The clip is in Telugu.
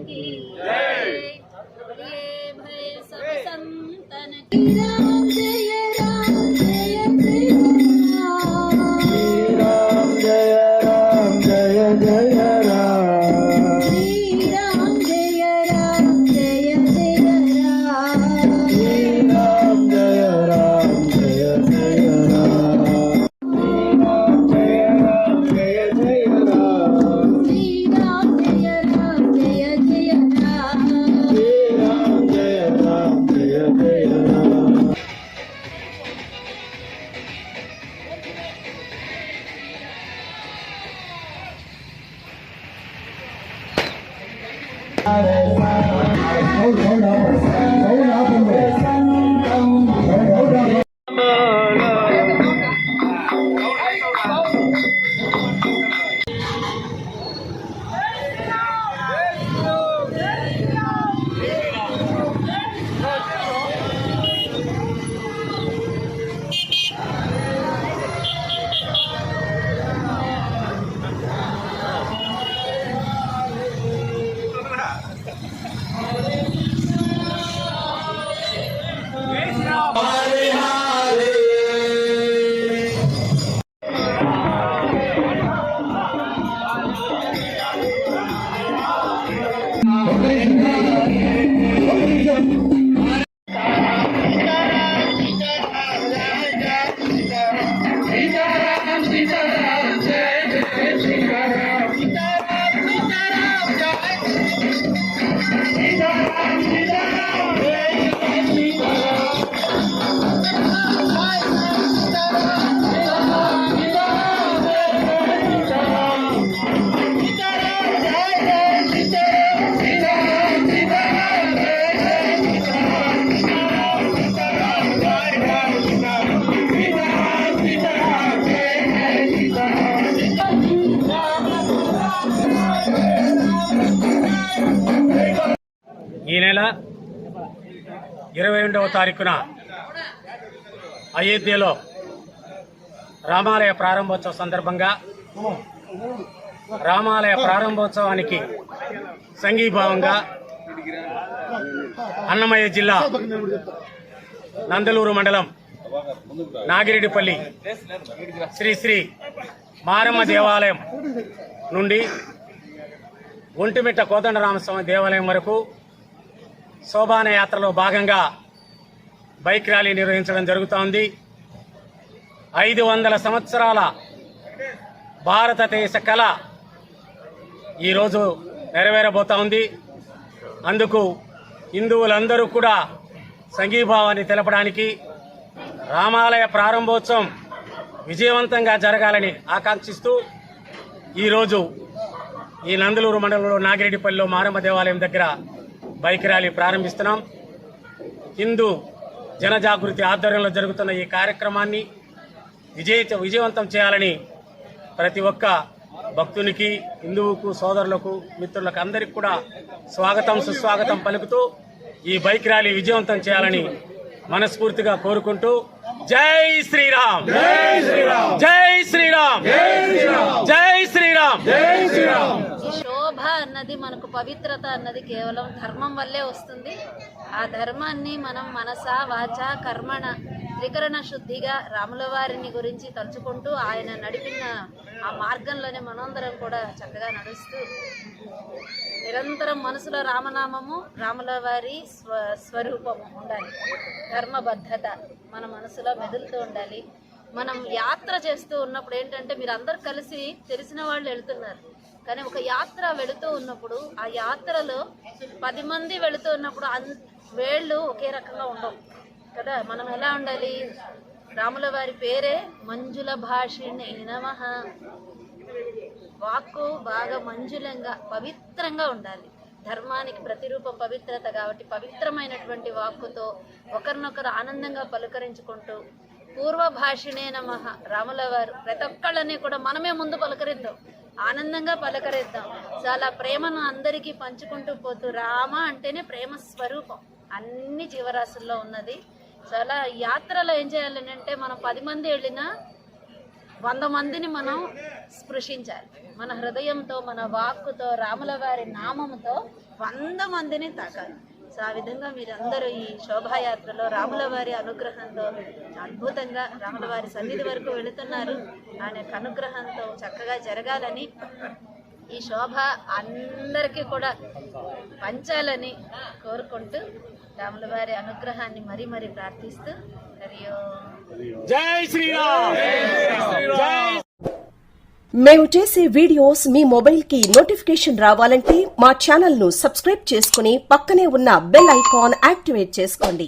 की Tối thiểu. ఈ నెల ఇరవై రెండవ తారీఖున అయోధ్యలో రామాలయ ప్రారంభోత్సవ సందర్భంగా రామాలయ ప్రారంభోత్సవానికి సంఘీభావంగా అన్నమయ్య జిల్లా నందలూరు మండలం నాగిరెడ్డిపల్లి శ్రీ శ్రీ మారమ్మ దేవాలయం నుండి ఒంటిమిట్ట కోదండరామస్వామి దేవాలయం వరకు శోభాన యాత్రలో భాగంగా బైక్ ర్యాలీ నిర్వహించడం జరుగుతోంది. ఐదు వందల సంవత్సరాల భారతదేశ కళ ఈరోజు నెరవేరబోతా ఉంది అందుకు హిందువులందరూ కూడా సంఘీభావాన్ని తెలపడానికి రామాలయ ప్రారంభోత్సవం విజయవంతంగా జరగాలని ఆకాంక్షిస్తూ ఈరోజు ఈ నందలూరు మండలంలో నాగిరెడ్డిపల్లిలో మారమ్మ దేవాలయం దగ్గర బైక్ ర్యాలీ ప్రారంభిస్తున్నాం. హిందూ జనజాగృతి ఆధ్వర్యంలో జరుగుతున్న ఈ కార్యక్రమాన్ని విజయ విజయవంతం చేయాలని ప్రతి ఒక్క భక్తునికి హిందువుకు సోదరులకు మిత్రులకు అందరికి కూడా స్వాగతం సుస్వాగతం పలుకుతూ ఈ బైక్ ర్యాలీ విజయవంతం చేయాలని మనస్ఫూర్తిగా కోరుకుంటూ జై శ్రీరామ్! జై శ్రీరామ్! జై శ్రీరామ్! జై శ్రీరామ్ జై శ్రీరామ్ ఈ శోభ అన్నది మనకు పవిత్రత అన్నది కేవలం ధర్మం వల్లే వస్తుంది. ఆ ధర్మాన్ని మనం మనస వాచ కర్మణ త్రికరణ శుద్ధిగా రాముల వారిని గురించి తలుచుకుంటూ ఆయన నడిపిన ఆ మార్గంలోనే మనందరం కూడా చక్కగా నడుస్తూ నిరంతరం మనసులో రామనామము రాముల వారి స్వ స్వరూపము ఉండాలి. ధర్మబద్ధత మన మనసులో మెదులుతూ ఉండాలి. మనం యాత్ర చేస్తూ ఉన్నప్పుడు ఏంటంటే మీరు అందరు కలిసి తెలిసిన వాళ్ళు వెళ్తున్నారు. కానీ ఒక యాత్ర వెళుతూ ఉన్నప్పుడు ఆ యాత్రలో పది మంది వెళుతూ ఉన్నప్పుడు అన్ వేళ్ళు ఒకే రకంగా ఉండవు. కదా? మనం ఎలా ఉండాలి? రాముల వారి పేరే మంజుల భాషిణి నమః. వాక్కు బాగా మంజులంగా పవిత్రంగా ఉండాలి. ధర్మానికి ప్రతిరూపం పవిత్రత కాబట్టి పవిత్రమైనటువంటి వాక్కుతో ఒకరినొకరు ఆనందంగా పలుకరించుకుంటూ పూర్వ భాషిణే నమః రాముల వారు. ప్రతి ఒక్కళ్ళని కూడా మనమే ముందు పలకరిద్దాం. ఆనందంగా పలకరిద్దాం. చాలా ప్రేమను అందరికీ పంచుకుంటూ పోతూ రామ అంటేనే ప్రేమ స్వరూపం. అన్ని జీవరాశుల్లో ఉన్నది. చాలా యాత్రలో ఏం చేయాలని అంటే మనం పది మంది వెళ్ళినా వంద మందిని మనం స్పృశించాలి. మన హృదయంతో మన వాక్కుతో రాముల వారి నామముతో వంద మందిని తాకాలి. సో ఆ విధంగా మీరందరూ ఈ శోభాయాత్రలో రాముల వారి అనుగ్రహంతో అద్భుతంగా రాముల వారి సన్నిధి వరకు వెళుతున్నారు. ఆయన యొక్క అనుగ్రహంతో చక్కగా జరగాలని ఈ శోభ అందరికీ కూడా పంచాలని కోరుకుంటూ రాముల వారి అనుగ్రహాన్ని మరీ మరీ ప్రార్థిస్తూ ఓం. జై శ్రీరామ్! జై మేము చేసే వీడియోస్ మీ మొబైల్కి నోటిఫికేషన్ రావాలంటే మా ఛానల్ను సబ్స్క్రైబ్ చేసుకుని పక్కనే ఉన్న బెల్ ఐకాన్ యాక్టివేట్ చేసుకోండి.